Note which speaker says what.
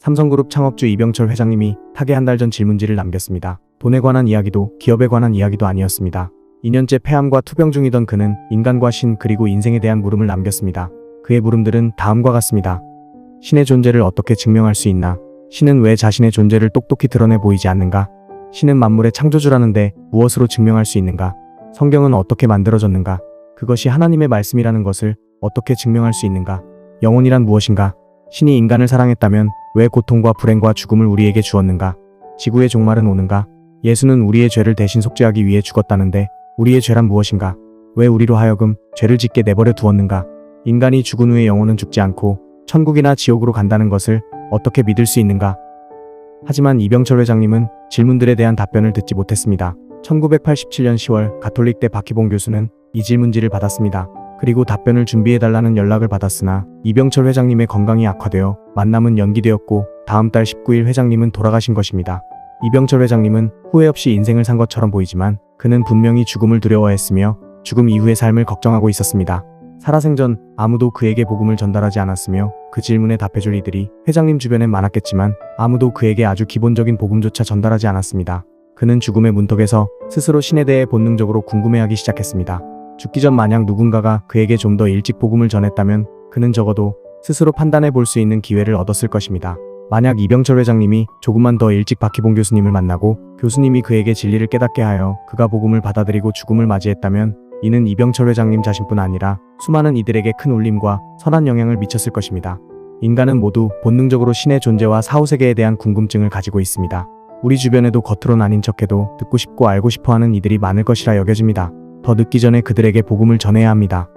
Speaker 1: 삼성그룹 창업주 이병철 회장님이 타계 한 달 전 질문지를 남겼습니다. 돈에 관한 이야기도 기업에 관한 이야기도 아니었습니다. 2년째 폐암과 투병 중이던 그는 인간과 신 그리고 인생에 대한 물음을 남겼습니다. 그의 물음들은 다음과 같습니다. 신의 존재를 어떻게 증명할 수 있나? 신은 왜 자신의 존재를 똑똑히 드러내 보이지 않는가? 신은 만물의 창조주라는데 무엇으로 증명할 수 있는가? 성경은 어떻게 만들어졌는가? 그것이 하나님의 말씀이라는 것을 어떻게 증명할 수 있는가? 영혼이란 무엇인가? 신이 인간을 사랑했다면 왜 고통과 불행과 죽음을 우리에게 주었는가? 지구의 종말은 오는가? 예수는 우리의 죄를 대신 속죄하기 위해 죽었다는데 우리의 죄란 무엇인가? 왜 우리로 하여금 죄를 짓게 내버려 두었는가? 인간이 죽은 후에 영혼은 죽지 않고 천국이나 지옥으로 간다는 것을 어떻게 믿을 수 있는가? 하지만 이병철 회장님은 질문들에 대한 답변을 듣지 못했습니다. 1987년 10월 가톨릭대 박희봉 교수는 이 질문지를 받았습니다. 그리고 답변을 준비해달라는 연락을 받았으나 이병철 회장님의 건강이 악화되어 만남은 연기되었고 다음 달 19일 회장님은 돌아가신 것입니다. 이병철 회장님은 후회 없이 인생을 산 것처럼 보이지만 그는 분명히 죽음을 두려워했으며 죽음 이후의 삶을 걱정하고 있었습니다. 살아생전 아무도 그에게 복음을 전달하지 않았으며 그 질문에 답해줄 이들이 회장님 주변엔 많았겠지만 아무도 그에게 아주 기본적인 복음조차 전달하지 않았습니다. 그는 죽음의 문턱에서 스스로 신에 대해 본능적으로 궁금해하기 시작했습니다. 죽기 전 만약 누군가가 그에게 좀 더 일찍 복음을 전했다면 그는 적어도 스스로 판단해 볼 수 있는 기회를 얻었을 것입니다. 만약 이병철 회장님이 조금만 더 일찍 박희봉 교수님을 만나고 교수님이 그에게 진리를 깨닫게 하여 그가 복음을 받아들이고 죽음을 맞이했다면 이는 이병철 회장님 자신뿐 아니라 수많은 이들에게 큰 울림과 선한 영향을 미쳤을 것입니다. 인간은 모두 본능적으로 신의 존재와 사후세계에 대한 궁금증을 가지고 있습니다. 우리 주변에도 겉으론 아닌 척해도 듣고 싶고 알고 싶어 하는 이들이 많을 것이라 여겨집니다. 더 늦기 전에 그들에게 복음을 전해야 합니다.